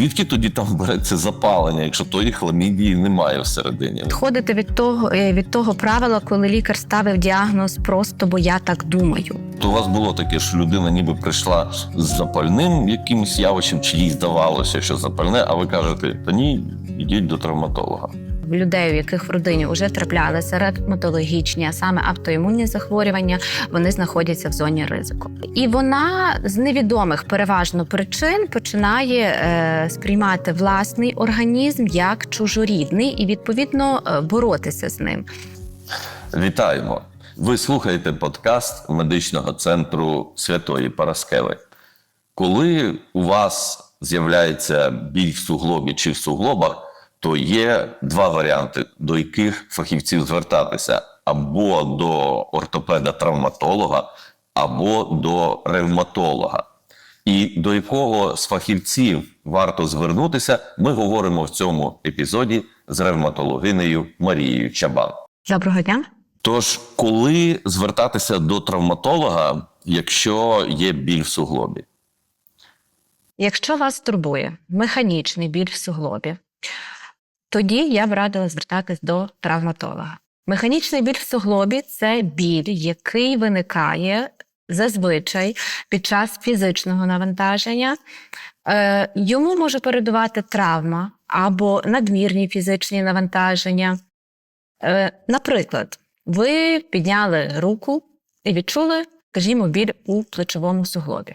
Звідки тоді там береться запалення, якщо тої хламідії немає всередині? Відходити від того е, від того правила, коли лікар ставив діагноз просто бо я так думаю. То у вас було таке, що людина ніби прийшла з запальним якимось явищем, чи їй здавалося, що запальне, а ви кажете, та ні, йдіть до травматолога. Людей, у яких в родині вже траплялися ревматологічні, а саме автоімунні захворювання, вони знаходяться в зоні ризику. І вона з невідомих переважно причин починає е, сприймати власний організм як чужорідний і відповідно е, боротися з ним. Вітаємо! Ви слухаєте подкаст медичного центру Святої Параскеви. Коли у вас з'являється біль в суглобі чи в суглобах, то є два варіанти, до яких фахівців звертатися: або до ортопеда-травматолога, або до ревматолога. І до якого з фахівців варто звернутися, ми говоримо в цьому епізоді з ревматологинею Марією Чабан. Доброго дня. Тож, коли звертатися до травматолога, якщо є біль в суглобі? Якщо вас турбує механічний біль в суглобі, тоді я б радила звертатись до травматолога. Механічний біль в суглобі це біль, який виникає зазвичай під час фізичного навантаження. Е, йому може передувати травма або надмірні фізичні навантаження. Е, наприклад, ви підняли руку і відчули, скажімо, біль у плечовому суглобі.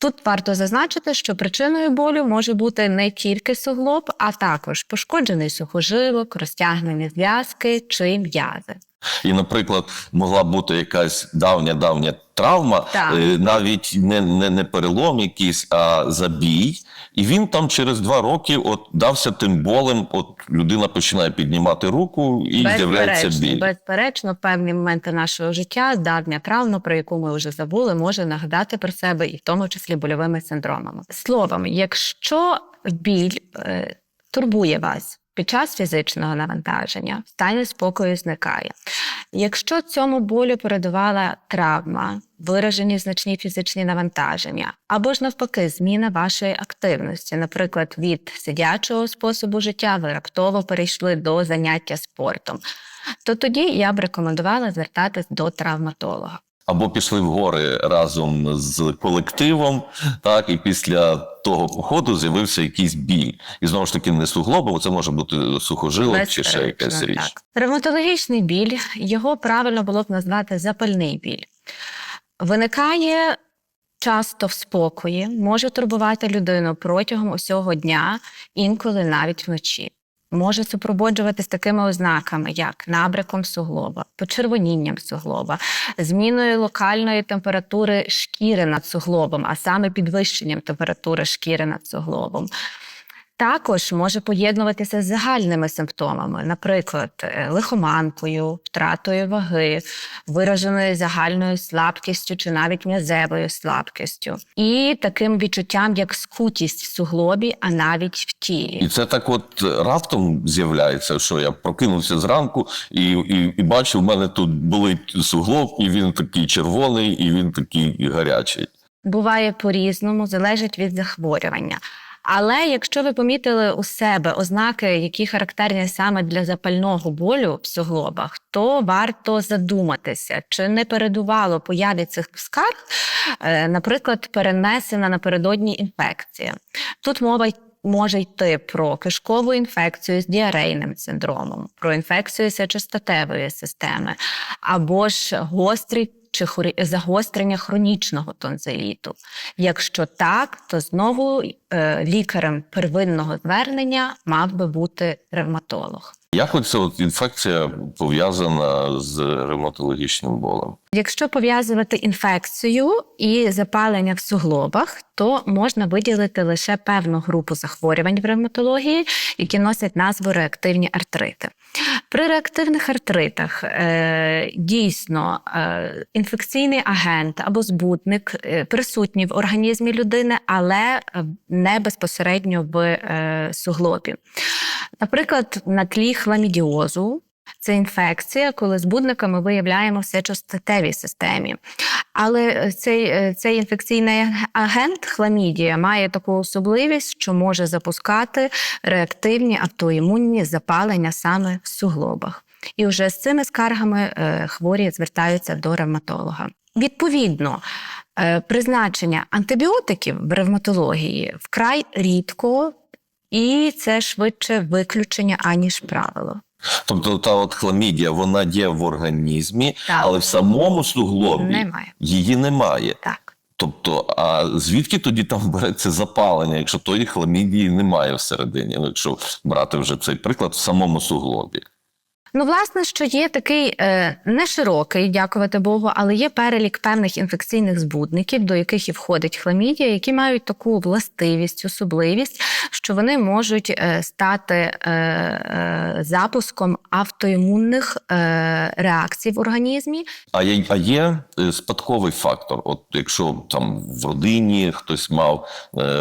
Тут варто зазначити, що причиною болю може бути не тільки суглоб, а також пошкоджений сухожилок, розтягнені зв'язки чи м'язи. І, наприклад, могла бути якась давня давня травма, Так. е, навіть не, не, не перелом якийсь, а забій. І він там через два роки от дався тим болем. От людина починає піднімати руку і з'являється біль. безперечно, певні моменти нашого життя, давня травма, про яку ми вже забули, може нагадати про себе і в тому числі больовими синдромами. Словом, якщо біль е, турбує вас під час фізичного навантаження, стан спокою зникає. Якщо цьому болю передувала травма, виражені значні фізичні навантаження, або ж навпаки, зміна вашої активності, наприклад, від сидячого способу життя ви раптово перейшли до заняття спортом, то тоді я б рекомендувала звертатись до травматолога. Або пішли в гори разом з колективом, так і після того походу з'явився якийсь біль. І знову ж таки, не суглобово, це може бути сухожилок чи ще якась річ. так. Ревматологічний біль, його правильно було б назвати запальний біль. Виникає часто в спокої, може турбувати людину протягом усього дня, інколи навіть вночі. Може супроводжуватись такими ознаками, як набриком суглоба, почервонінням суглоба, зміною локальної температури шкіри над суглобом, а саме підвищенням температури шкіри над суглобом. Також може поєднуватися з загальними симптомами, наприклад, е, лихоманкою, втратою ваги, вираженою загальною слабкістю чи навіть м'язевою слабкістю, і таким відчуттям, як скутість в суглобі, а навіть в тілі. І це так, от раптом з'являється, що я прокинувся зранку і, і, і бачу, в мене тут болить суглоб, і він такий червоний, і він такий гарячий. Буває по-різному, залежить від захворювання. Але якщо ви помітили у себе ознаки, які характерні саме для запального болю в суглобах, то варто задуматися, чи не передувало появі цих скарг, е, наприклад, перенесена напередодні інфекція. Тут мова може йти про кишкову інфекцію з діарейним синдромом, про інфекцію сечостатевої системи, або ж гострий чи загострення хронічного тонзиліту. Якщо так, то знову е, лікарем первинного звернення мав би бути ревматолог. Як оця от інфекція пов'язана з ревматологічним болем? Якщо пов'язувати інфекцію і запалення в суглобах, то можна виділити лише певну групу захворювань в ревматології, які носять назву реактивні артрити. При реактивних артритах е, дійсно е, інфекційний агент або збутник е, присутній в організмі людини, але е, не безпосередньо в е, суглобі. Наприклад, на тлі хламідіозу Це інфекція, коли збудниками виявляємо все статевій системі. Але цей, е, цей інфекційний агент хламідія має таку особливість, що може запускати реактивні автоімунні запалення саме в суглобах. І вже з цими скаргами е, хворі звертаються до ревматолога. Відповідно, е, призначення антибіотиків в ревматології вкрай рідко, і це швидше виключення, аніж правило. Тобто та от хламідія, вона є в організмі, Так. але в самому суглобі Немає. її немає. Так. Тобто, а звідки тоді там береться запалення, якщо тої хламідії немає всередині? Ну, якщо брати вже цей приклад в самому суглобі. Ну, власне, що є такий е, не широкий, дякувати Богу, але є перелік певних інфекційних збудників, до яких і входить хламідія, які мають таку властивість, особливість, що вони можуть е, стати е, запуском автоімунних е, реакцій в організмі. А є, а є спадковий фактор. От якщо там в родині хтось мав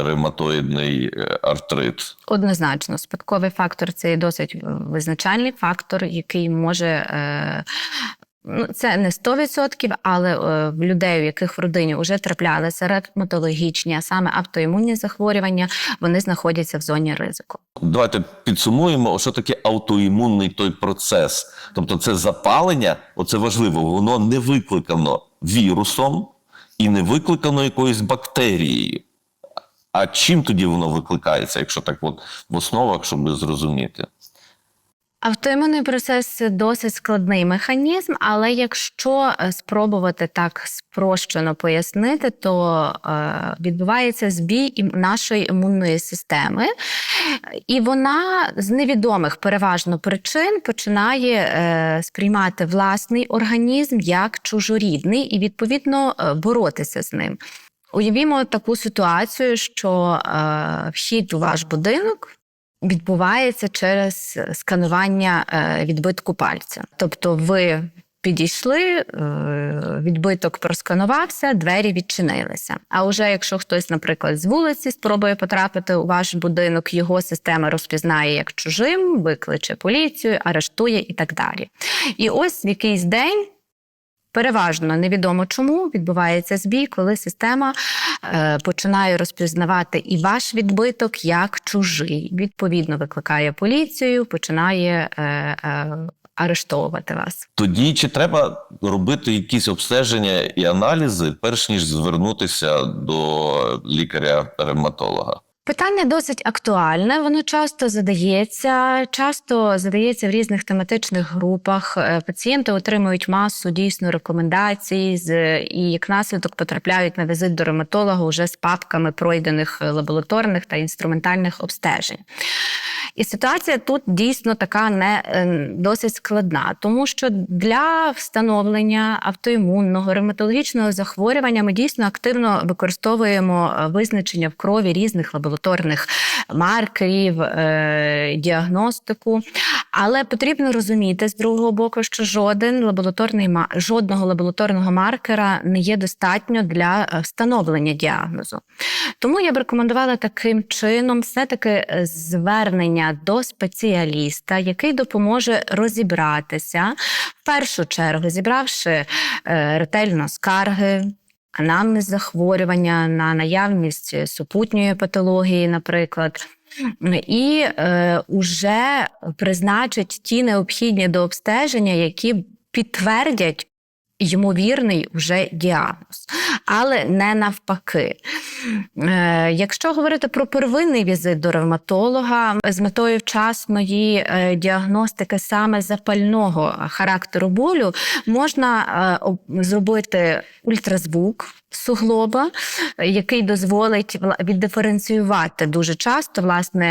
ревматоїдний артрит, Однозначно, спадковий фактор це досить визначальний фактор, який може. Е, Ну, це не 100%, але е, в людей, у яких в родині вже траплялися ревматологічні, а саме автоімунні захворювання, вони знаходяться в зоні ризику. Давайте підсумуємо, що таке аутоімунний той процес. Тобто, це запалення, оце важливо, воно не викликано вірусом і не викликано якоюсь бактерією. А чим тоді воно викликається, якщо так от в основах, щоб зрозуміти? Автоімунний процес досить складний механізм, але якщо е, спробувати так спрощено пояснити, то е, відбувається збій нашої імунної системи, і вона з невідомих переважно причин починає е, сприймати власний організм як чужорідний і відповідно боротися з ним. Уявімо таку ситуацію, що вхід у ваш будинок відбувається через сканування е, відбитку пальця. Тобто ви підійшли, е, відбиток просканувався, двері відчинилися. А вже якщо хтось, наприклад, з вулиці спробує потрапити у ваш будинок, його система розпізнає як чужим, викличе поліцію, арештує і так далі. І ось в якийсь день. Переважно невідомо чому відбувається збій, коли система е, починає розпізнавати і ваш відбиток як чужий. Відповідно, викликає поліцію, починає е, е, арештовувати вас. Тоді чи треба робити якісь обстеження і аналізи, перш ніж звернутися до лікаря-ревматолога? Питання досить актуальне. Воно часто задається, часто задається в різних тематичних групах. Е, Пацієнти отримують масу дійсно рекомендацій, з і як наслідок потрапляють на візит до ревматолога вже з папками пройдених е, лабораторних та інструментальних обстежень. І ситуація тут дійсно така не е, досить складна, тому що для встановлення автоімунного ревматологічного захворювання ми дійсно активно використовуємо е, визначення в крові різних лабораторних маркерів, е, діагностику. Але потрібно розуміти з другого боку, що жоден лабораторний жодного лабораторного маркера не є достатньо для е, встановлення діагнозу. Тому я б рекомендувала таким чином все-таки е, звернення до спеціаліста, який допоможе розібратися, в першу чергу, зібравши е, ретельно скарги. Анамнез захворювання на наявність супутньої патології, наприклад, і е, уже призначить ті необхідні до обстеження, які підтвердять ймовірний вже діагноз, але не навпаки. Е, якщо говорити про первинний візит до ревматолога з метою вчасної е, діагностики саме запального характеру болю, можна е, зробити ультразвук суглоба, який дозволить віддиференціювати дуже часто, власне,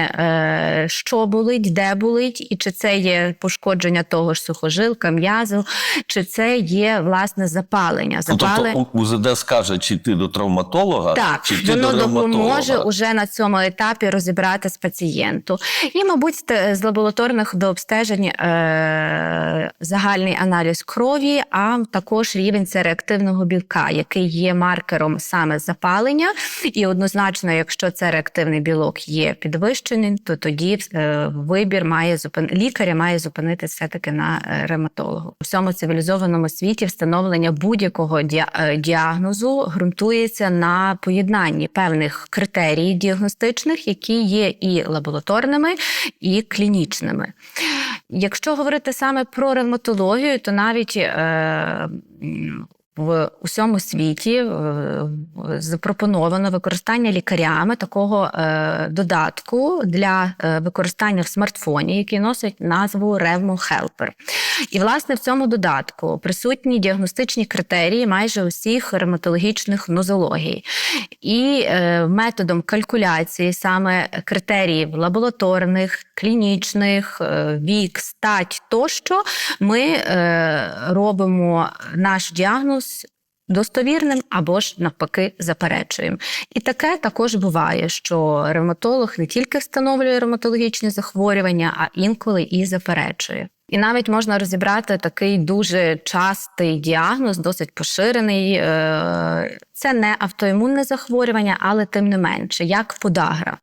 е, що болить, де болить, і чи це є пошкодження того ж сухожилка, м'язу, чи це є власне запалення. Ну, тобто УЗД скаже, чи йти до травматолога, Так, чи йти воно до допоможе уже на цьому етапі розібрати з пацієнту. І, мабуть, з лабораторних до обстежень е- загальний аналіз крові, а також рівень реактивного білка, який є маркером саме запалення, і однозначно, якщо це реактивний білок є підвищений, то тоді е, вибір має зупин... лікаря має зупинитися все-таки на е, ревматологу. У всьому цивілізованому світі встановлення будь-якого е, діагнозу ґрунтується на поєднанні певних критерій діагностичних, які є і лабораторними, і клінічними. Якщо говорити саме про ревматологію, то навіть е, в усьому світі е, запропоновано використання лікарями такого е, додатку для е, використання в смартфоні, який носить назву Revmo Helper. І власне в цьому додатку присутні діагностичні критерії майже усіх ревматологічних нозологій. І методом калькуляції саме критеріїв лабораторних, клінічних, вік, стать тощо, ми робимо наш діагноз. Достовірним або ж навпаки заперечуємо. І таке також буває, що ревматолог не тільки встановлює ревматологічні захворювання, а інколи і заперечує. І навіть можна розібрати такий дуже частий діагноз, досить поширений. е, Це не автоімунне захворювання, але тим не менше, як подагра.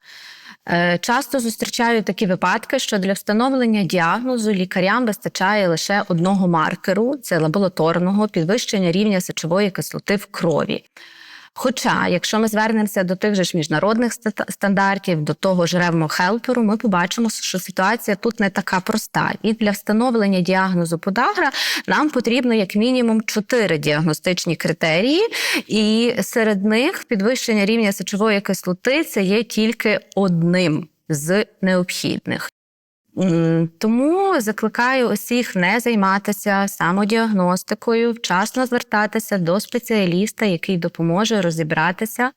Е, Часто зустрічаю такі випадки, що для встановлення діагнозу лікарям вистачає лише одного маркеру це лабораторного підвищення рівня сечової кислоти в крові. Хоча, якщо ми звернемося до тих же ж міжнародних ста- стандартів, до того ж ревмохелперу, ми побачимо, що ситуація тут не така проста. І для встановлення діагнозу подагра нам потрібно як мінімум чотири діагностичні критерії, і серед них підвищення рівня сечової кислоти це є тільки одним з необхідних. Тому закликаю усіх не займатися самодіагностикою, вчасно звертатися до спеціаліста, який допоможе розібратися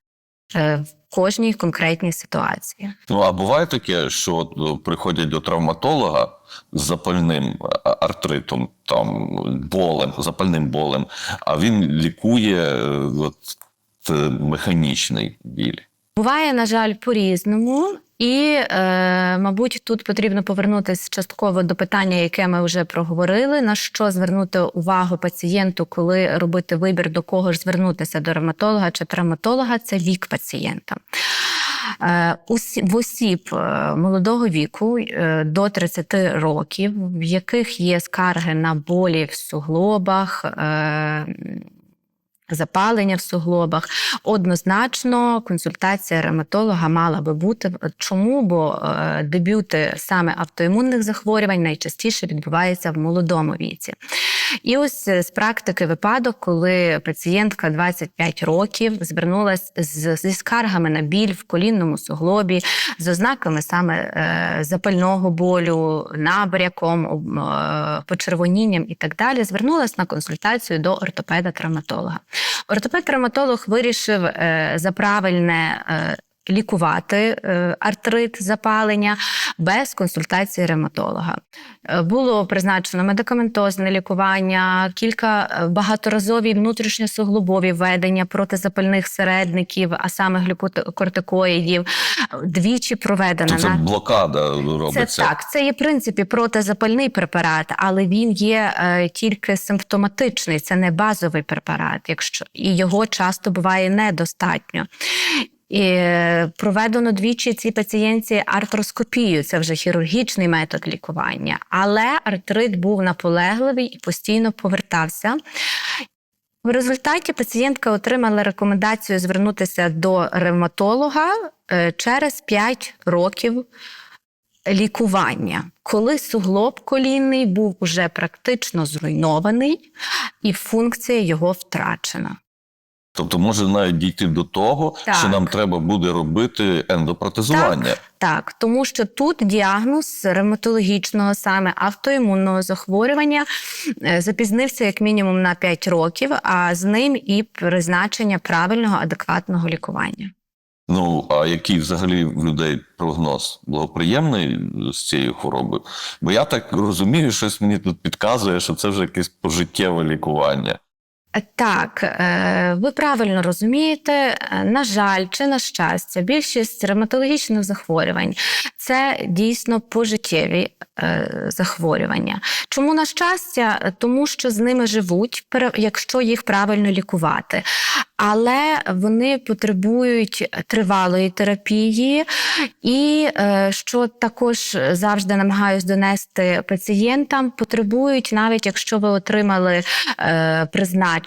е, в кожній конкретній ситуації. Ну а буває таке, що от, ну, приходять до травматолога з запальним артритом, там болем, запальним болем, а він лікує е, от, е, механічний біль. Буває, на жаль, по-різному. І, е, мабуть, тут потрібно повернутися частково до питання, яке ми вже проговорили. На що звернути увагу пацієнту, коли робити вибір, до кого ж звернутися до ревматолога чи травматолога, це вік пацієнта. Е, В осіб е, молодого віку е, до 30 років, в яких є скарги на болі в суглобах, запалення в суглобах, однозначно консультація ревматолога мала би бути. Чому? Бо е, дебюти саме автоімунних захворювань найчастіше відбуваються в молодому віці. І ось е, з практики випадок, коли пацієнтка 25 років звернулася зі скаргами на біль в колінному суглобі, з ознаками саме е, запального болю, набряком, е, почервонінням і так далі, звернулася на консультацію до ортопеда-травматолога. Ортопед-травматолог вирішив за правильне. Лікувати е, артрит, запалення без консультації ревматолога. Е, Було призначено медикаментозне лікування, кілька е, багаторазові внутрішньосуглобові введення протизапальних середників, а саме глюкокортикоїдів. Двічі проведена То це на блокада це робиться. так, це є в принципі протизапальний препарат, але він є тільки симптоматичний, це не базовий препарат, якщо і його часто буває недостатньо. І проведено двічі цій пацієнтці артроскопію, це вже хірургічний метод лікування, але артрит був наполегливий і постійно повертався. В результаті пацієнтка отримала рекомендацію звернутися до ревматолога е, через 5 років лікування, коли суглоб колінний був уже практично зруйнований, і функція його втрачена. Тобто може навіть дійти до того, Так. що нам треба буде робити ендопротезування. Так, тому що тут діагноз ревматологічного, саме автоімунного захворювання, е, запізнився як мінімум на 5 років, а з ним і призначення правильного адекватного лікування. Ну а який взагалі в людей прогноз благоприємний з цією хворобою? Бо я так розумію, щось мені тут підказує, що це вже якесь пожиттєве лікування. Так, е, ви правильно розумієте. На жаль, чи на щастя, більшість ревматологічних захворювань це дійсно пожиттєві е, захворювання. Чому на щастя? Тому що з ними живуть, якщо їх правильно лікувати. Але вони потребують тривалої терапії, і е, що також завжди намагаюсь донести пацієнтам, потребують, навіть якщо ви отримали е,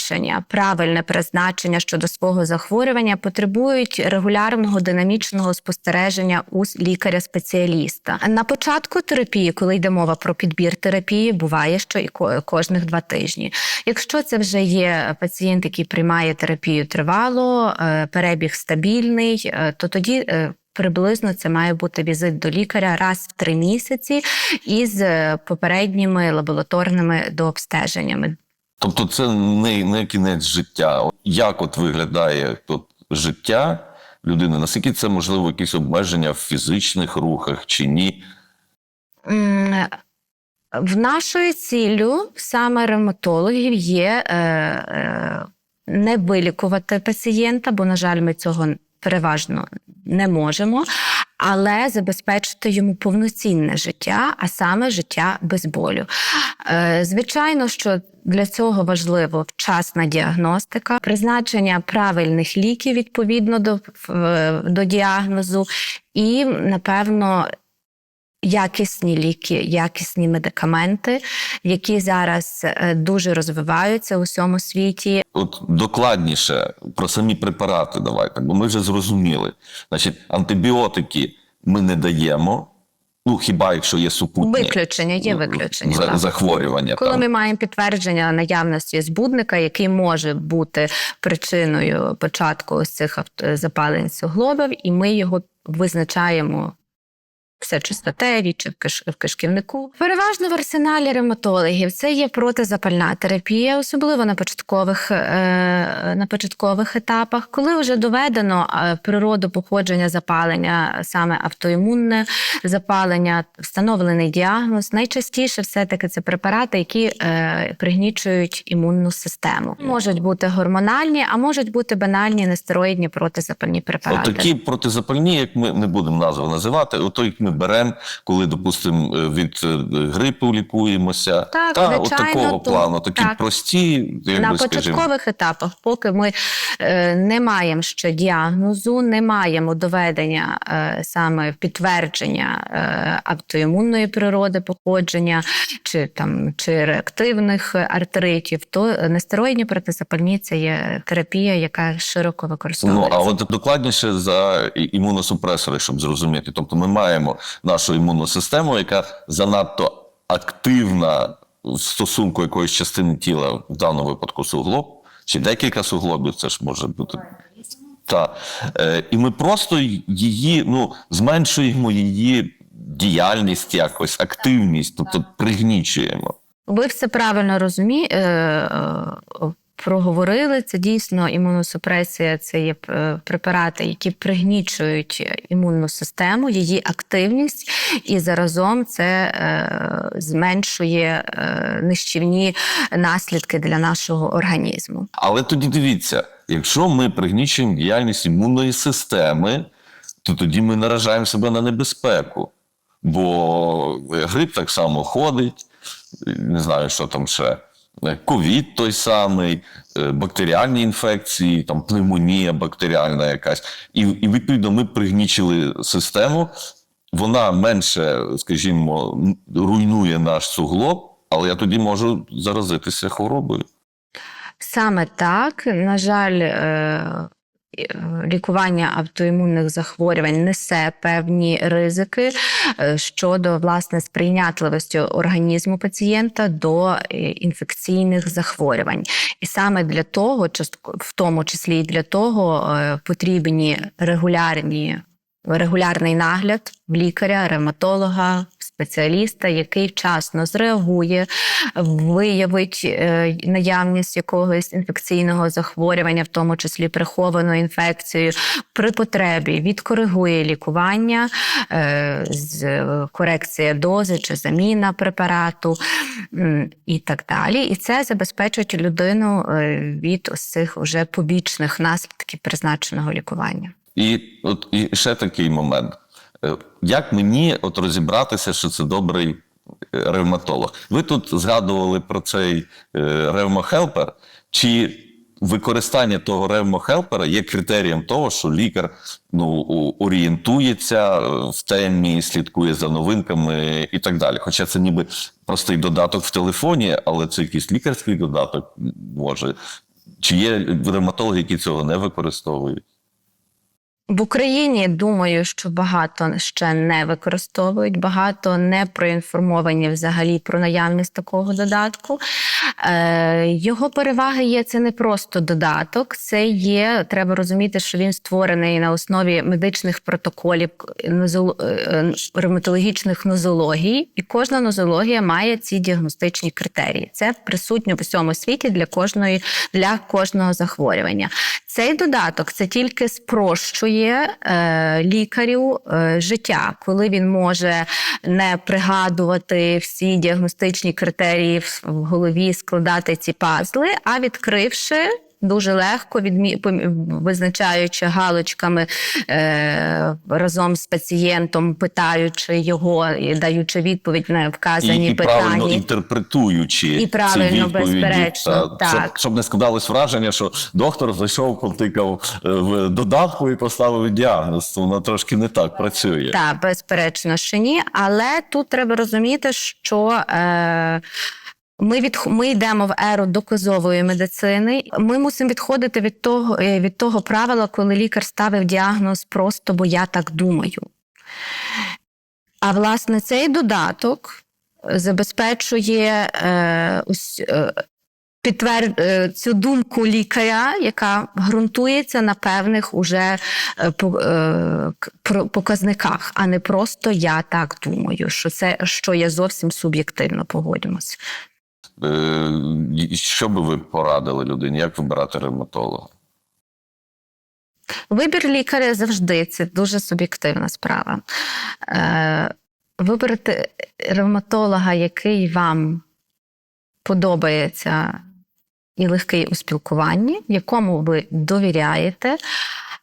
призначення, правильне призначення щодо свого захворювання, потребують регулярного динамічного спостереження у лікаря-спеціаліста. На початку терапії, коли йде мова про підбір терапії, буває, що і ко- кожних два тижні. Якщо це вже є пацієнт, який приймає терапію тривало, е, перебіг стабільний, е, то тоді. е, Приблизно це має бути візит до лікаря раз в три місяці із попередніми лабораторними дообстеженнями. Тобто, це не, не кінець життя. Як от виглядає тут життя людини? Наскільки це можливо якісь обмеження в фізичних рухах чи ні? В нашою ціллю саме ревматологів є е, е, не вилікувати пацієнта, бо, на жаль, ми цього переважно не можемо, але забезпечити йому повноцінне життя, а саме життя без болю. Е, Звичайно, що для цього важливо вчасна діагностика, призначення правильних ліків відповідно до, до діагнозу, і, напевно, якісні ліки, якісні медикаменти, які зараз е, дуже розвиваються у всьому світі. От докладніше про самі препарати давайте, бо ми вже зрозуміли. Значить, антибіотики ми не даємо. Ну, хіба якщо є супутні Виключення є виключення. за- захворювання. Коли там. ми маємо підтвердження наявності збудника, який може бути причиною початку ось цих запалень суглобів, і ми його визначаємо. Все чистотеві чи в, киш, в кишківнику. Переважно в арсеналі ревматологів це є протизапальна терапія, особливо на початкових, е, на початкових етапах, коли вже доведено е, природу походження запалення, саме автоімунне запалення, встановлений діагноз. Найчастіше все-таки це препарати, які е, пригнічують імунну систему. Можуть бути гормональні, а можуть бути банальні нестероїдні протизапальні препарати. От такі протизапальні, як ми не будемо назви називати, ото як ми беремо, коли, допустимо, е, від е, грипу лікуємося. Так, Та, от такого то- плану, такі так. прості, як на би початкових етапах, поки ми е, не маємо ще діагнозу, не маємо доведення е, саме підтвердження е, автоімунної природи походження чи там чи реактивних реактивних то нестероїдні протизапальні це є терапія, яка широко Ну, а от докладніше за імуносупресори, щоб зрозуміти. Тобто ми маємо нашу імунну систему, яка занадто активна в стосунку якоїсь частини тіла, в даному випадку суглоб, чи декілька суглобів, це ж може бути. Та. Е, і ми просто її, ну, зменшуємо її діяльність якось, активність, тобто пригнічуємо. Ви все правильно розумієте. Проговорили це дійсно імуносупресія. Це є е, препарати, які пригнічують імунну систему, її активність, і заразом це е, зменшує е, нищівні наслідки для нашого організму. Але тоді дивіться, якщо ми пригнічуємо діяльність імунної системи, то тоді ми наражаємо себе на небезпеку. Бо грип так само ходить, не знаю, що там ще. Ковід той самий, е, бактеріальні інфекції, там пневмонія бактеріальна якась. І, і відповідно ми пригнічили систему. Вона менше, скажімо, руйнує наш суглоб, але я тоді можу заразитися хворобою. Саме так, на жаль, е, е, лікування автоімунних захворювань несе певні ризики е, щодо власне сприйнятливості організму пацієнта до е, інфекційних захворювань. І саме для того, в тому числі і для того, е, потрібні регулярні. Регулярний нагляд в лікаря, ревматолога, спеціаліста, який вчасно зреагує, виявить е, наявність якогось інфекційного захворювання, в тому числі приховану інфекцію, при потребі відкоригує лікування, е, з корекція дози чи заміна препарату і так далі. І це забезпечує людину е, від ось цих уже побічних наслідків призначеного лікування. І от і ще такий момент. Е, Як мені от розібратися, що це добрий е, ревматолог? Ви тут згадували про цей е, ревмохелпер. Чи використання того ревмохелпера є критерієм того, що лікар ну, орієнтується в темі, слідкує за новинками і так далі? Хоча це ніби простий додаток в телефоні, але це якийсь лікарський додаток, може. Чи є ревматологи, які цього не використовують? В Україні думаю, що багато ще не використовують, багато не проінформовані взагалі про наявність такого додатку. Е, його переваги є це не просто додаток, це є. Треба розуміти, що він створений на основі медичних протоколів нозол, е, ревматологічних нозологій, і кожна нозологія має ці діагностичні критерії. Це присутньо в усьому світі для кожної для кожного захворювання. Цей додаток це тільки спрощує е, лікарю е, життя, коли він може не пригадувати всі діагностичні критерії в, в голові, складати ці пазли, а відкривши. Дуже легко відмі... визначаючи галочками е, разом з пацієнтом, питаючи його і даючи відповідь на вказані і, і питання. правильно інтерпретуючи І правильно, ці безперечно, Та, Щоб, так. щоб не складалось враження, що доктор зайшов, потикав е, в додатку і поставив діагноз. Воно трошки не так працює. Так, безперечно, що ні. Але тут треба розуміти, що е, ми, від, ми йдемо в еру доказової медицини. Ми мусимо відходити від того, е, від того правила, коли лікар ставив діагноз просто бо я так думаю. А власне цей додаток забезпечує е, ось, е, підтвер... е, цю думку лікаря, яка ґрунтується на певних уже е, по- е, показниках, а не просто я так думаю, що це що я зовсім суб'єктивно погодимося. Е, що би ви порадили людині? Як вибирати ревматолога? Вибір лікаря завжди це дуже суб'єктивна справа. Е, вибрати ревматолога, який вам подобається і легкий у спілкуванні, якому ви довіряєте,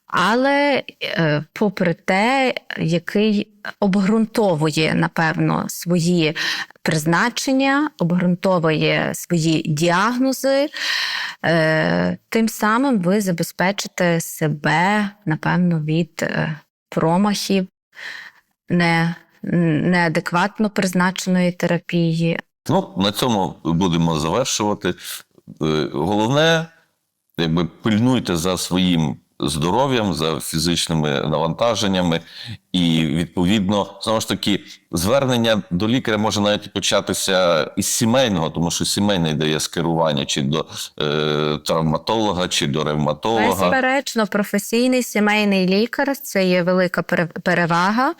але е, попри те, який обґрунтовує, напевно, свої призначення, обґрунтовує свої діагнози, е, тим самим ви забезпечите себе, напевно, від е, промахів, не, неадекватно призначеної терапії, Ну, на цьому будемо завершувати. Головне, якби пильнуйте за своїм здоров'ям, за фізичними навантаженнями, і відповідно, знову ж таки, звернення до лікаря може навіть початися із сімейного, тому що сімейний дає скерування чи до е, травматолога, чи до ревматолога. Безперечно, професійний сімейний лікар це є велика перевага,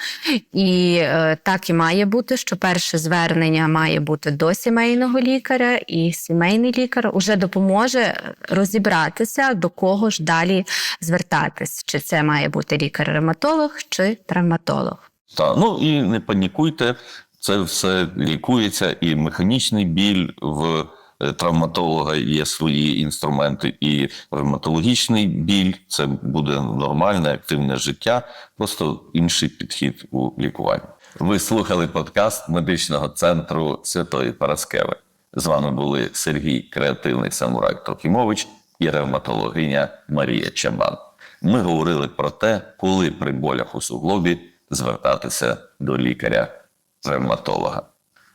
і е, так і має бути, що перше звернення має бути до сімейного лікаря, і сімейний лікар уже допоможе розібратися, до кого ж далі звертатись. Чи це має бути лікар-ревматолог, чи травматолог. Та, ну і не панікуйте, це все лікується, і механічний біль в е, травматолога є свої інструменти, і ревматологічний біль це буде нормальне, активне життя, просто інший підхід у лікуванні. Ви слухали подкаст медичного центру Святої Параскеви. З вами були Сергій Креативний Самурай Трохімович і ревматологиня Марія Чабан. Ми говорили про те, коли при болях у суглобі звертатися до лікаря-ревматолога.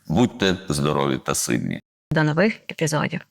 Будьте здорові та сильні. До нових епізодів.